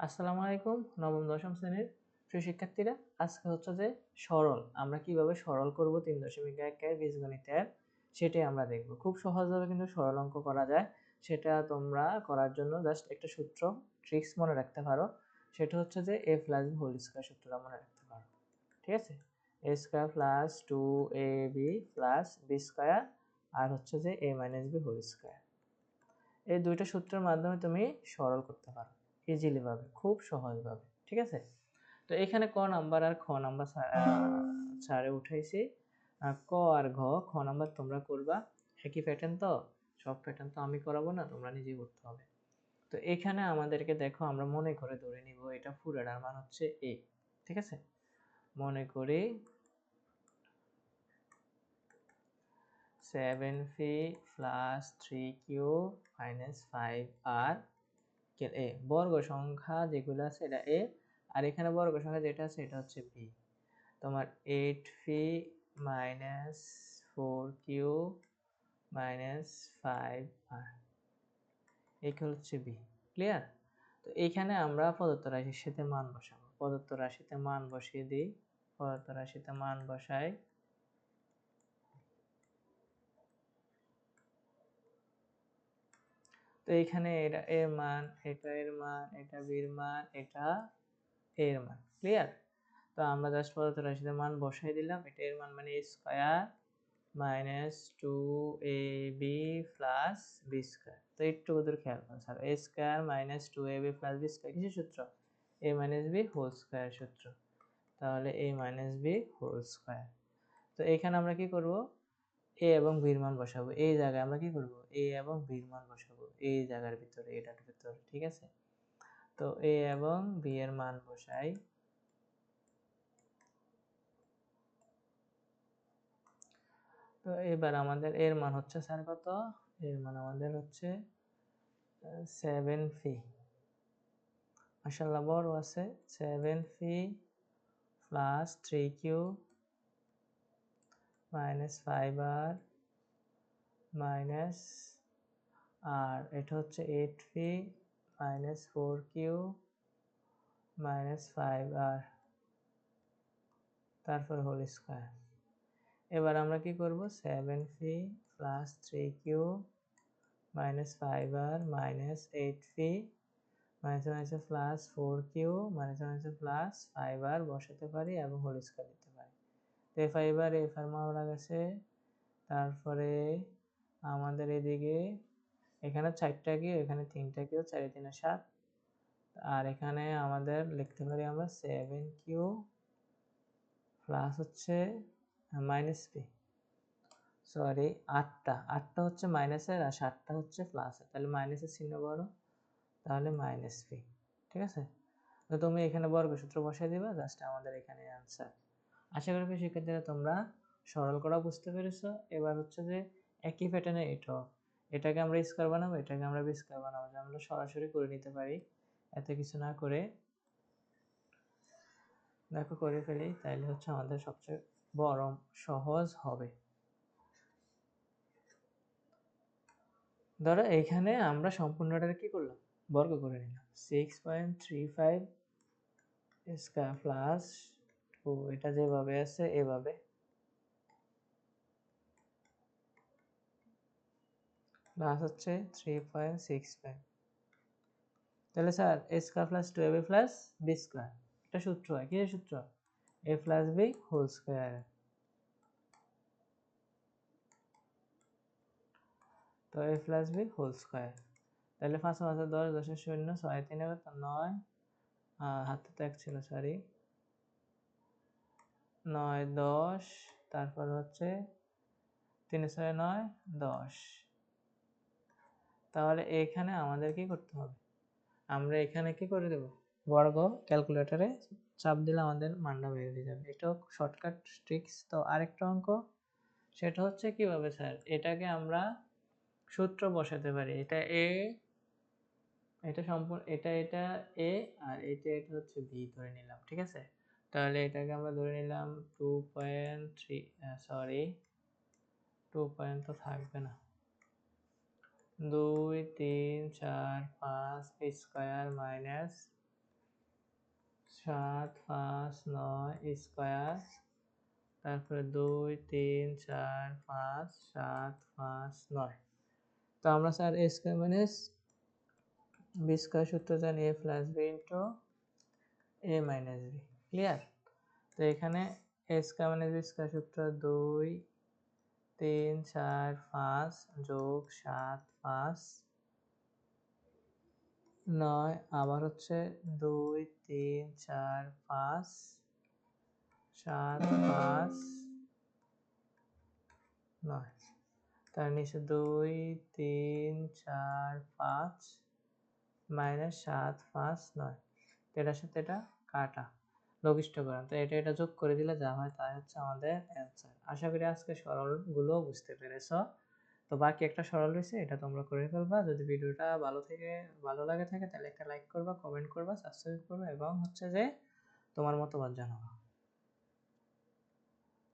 আসসালামু আলাইকুম, নবম, দশম শ্রেণির প্রিয় শিক্ষার্থীরা। আজকে হচ্ছে যে সরল। আমরা কীভাবে সরল করব তিন দশমিক একের বীজগণিতের সেটাই আমরা দেখব। খুব সহজভাবে কিন্তু সরল অঙ্ক করা যায়। সেটা তোমরা করার জন্য জাস্ট একটা সূত্র ট্রিক্স মনে রাখতে পারো। সেটা হচ্ছে যে এ প্লাস হোল স্কোয়ার সূত্রটা মনে রাখতে পারো। ঠিক আছে? A square plus two A B plus B square আর হচ্ছে যে A minus B whole square এই দুইটা সূত্রের মাধ্যমে তুমি সরল করতে পারো। ইজিলি ভাবে, খুব সহজভাবে, ঠিক আছে? তো এখানে ক নাম্বার আর খ নাম্বার ছাড়ে উঠাইছি। ক আর ঘ, খ নাম্বার তোমরা করবা। একই প্যাটার্ন তো? সব প্যাটার্ন তো আমি করাবো না, তোমরা নিজেই করতে হবে। তো এখানে আমাদেরকে দেখো, আমরা মনে করে ধরে নিব, এটা ফুরাডার মান হচ্ছে এ ঠিক আছে? মনে করি seven P plus three Q minus five R এ, বর্গ সংখ্যা যেগুলো আছে এটা এ, আর এখানে বর্গ সংখ্যা যেটা আছে এটা হচ্ছে বি। তোমার eight P minus four Q minus five R এখানে হচ্ছে বি। ক্লিয়ার? তো এইখানে আমরা প্রদত্ত রাশির সাথে মান বসাবো। প্রদত্ত রাশিতে মান বসিয়ে দিই, প্রদত্ত রাশিতে মান বসাই তো এখানে এটা এর মান, এটা এর মান, এটা বির মান, এটা এর মান ক্লিয়ার তো আমরা জাস্ট পদার্থ রাশিতে মান বসাই দিলাম। এটা এর মান মানে square minus two A B plus B square তো একটু ওদের খেয়াল করুন sir A square minus two A B plus B square কিছু সূত্র? A minus B whole square সূত্র। তাহলে A minus B whole square তো এখানে আমরা কি করব? এ এবং বির মান বসাবো। এই জায়গায় আমরা কি করব? এ এবং বির মান বসাবো। এই জায়গার ভিতরে, এটার ভিতরে, ঠিক আছে? তো এ এবং বি এর মান বসাই। তো এবার আমাদের এর মান হচ্ছে, স্যার, কত? এর মান আমাদের হচ্ছে সেভেন ফি মাসাল্লাহ বড় আছে। Seven P plus three Q minus five R minus আর এটা হচ্ছে eight P minus four Q minus five R তারপর হোল স্কোয়ার এবার আমরা কি করব? Seven P plus three Q minus five R minus eight P minus মাইনাসে plus four Q minus মাইনাসে plus five R বসাতে পারি এবং হোল স্কোয়ার দিতে পারি তো আর গেছে। তারপরে আমাদের এদিকে এখানে চারটা কি, এখানে তিনটা কিউ চারি তিনে সাত। আর এখানে আমাদের লিখতে পারি আমরা সেভেন কিউ প্লাস হচ্ছে মাইনাস পি সরি আটটা। আটটা হচ্ছে মাইনাসের আর সাতটা হচ্ছে প্লাসের তাহলে মাইনাসের চিহ্ন বড়, তাহলে মাইনাস পি ঠিক আছে? তো তুমি এখানে বর্গসূত্র বসাই দিবা জাস্ট আমাদের এখানে আনসার আশা করি শিক্ষার্থীরা তোমরা সরল করা বুঝতে পেরেছ। এবার হচ্ছে যে একই প্যাটার্নে এটাও এটাকে আমরা স্কোয়ার বানাবো, এটাকে আমরা স্কোয়ার বানাবো, যে আমরা সরাসরি করে নিতে পারি। এত কিছু না করে দেখো, করে ফেলি, তাইলে হচ্ছে আমাদের সবচেয়ে বড় সহজ হবে। ধরো এইখানে আমরা সম্পূর্ণটা কি করলাম? বর্গ করে নিলাম। Six point three five square plus two এটা যেভাবে আছে, এভাবে। প্লাস হচ্ছে থ্রি পয়েন্ট সিক্স ফাইভ তাহলে sir A square plus two A B plus B square এটা সূত্র হয় কি সূত্র? A plus B whole square তো A plus B whole square তাহলে পাঁচ মাসে দশ দশের শূন্য, ছয় তিন এবার নয়। হাতে তো এক ছিল সরি নয়, দশ, তারপর হচ্ছে তিন ছয় নয়, দশ। তাহলে এখানে আমাদের কি করতে হবে? আমরা এখানে কি করে দেব? বর্গ ক্যালকুলেটরে চাপ দিলে আমাদের মানটা বেরিয়ে যাবে। এটাও শর্টকাট ট্রিক্স। তো আরেকটা অঙ্ক, সেটা হচ্ছে কীভাবে স্যার? এটাকে আমরা সূত্র বসাতে পারি। এটা এ এটা সম্পূর্ণ, এটা এটা এ আর এটা এটা হচ্ছে বি ধরে নিলাম, ঠিক আছে? তাহলে এটাকে আমরা ধরে নিলাম two point three sorry two point তো থাকবে না। দুই, তিন, চার, পাঁচ স্কোয়ার মাইনাস সাত, পাঁচ, নয় স্কোয়ার তারপরে দুই, তিন, চার, পাঁচ, সাত, পাঁচ, নয়। তো আমরা sir A square minus B square সূত্র জানি A plus B into A minus B clear তো এখানে A square minus B square সূত্র, দুই, তিন, চার, পাঁচ, যোগ সাত, পাঁচ, নয়, আবার হচ্ছে দুই, তিন, চার, পাঁচ, সাত, পাঁচ, নয়। তার নিচে দুই, তিন, চার, পাঁচ, মাইনাস সাত, পাঁচ, নয়। এটার সাথে এটা কাটা। লঘিষ্ঠকরণ তো এটা এটা যোগ করে দিলে যা হয় তাই হচ্ছে আমাদের অ্যান্সার আশা করি আজকে সরলগুলো বুঝতে পেরেছ। তো বাকি একটা সরল রয়েছে, এটা তোমরা করে ফেলবা। যদি ভিডিওটা ভালো থেকে, ভালো লাগে থাকে তাহলে একটা লাইক করবা কমেন্ট করবা সাবস্ক্রাইব করবা এবং হচ্ছে যে তোমার মতামত জানাবা।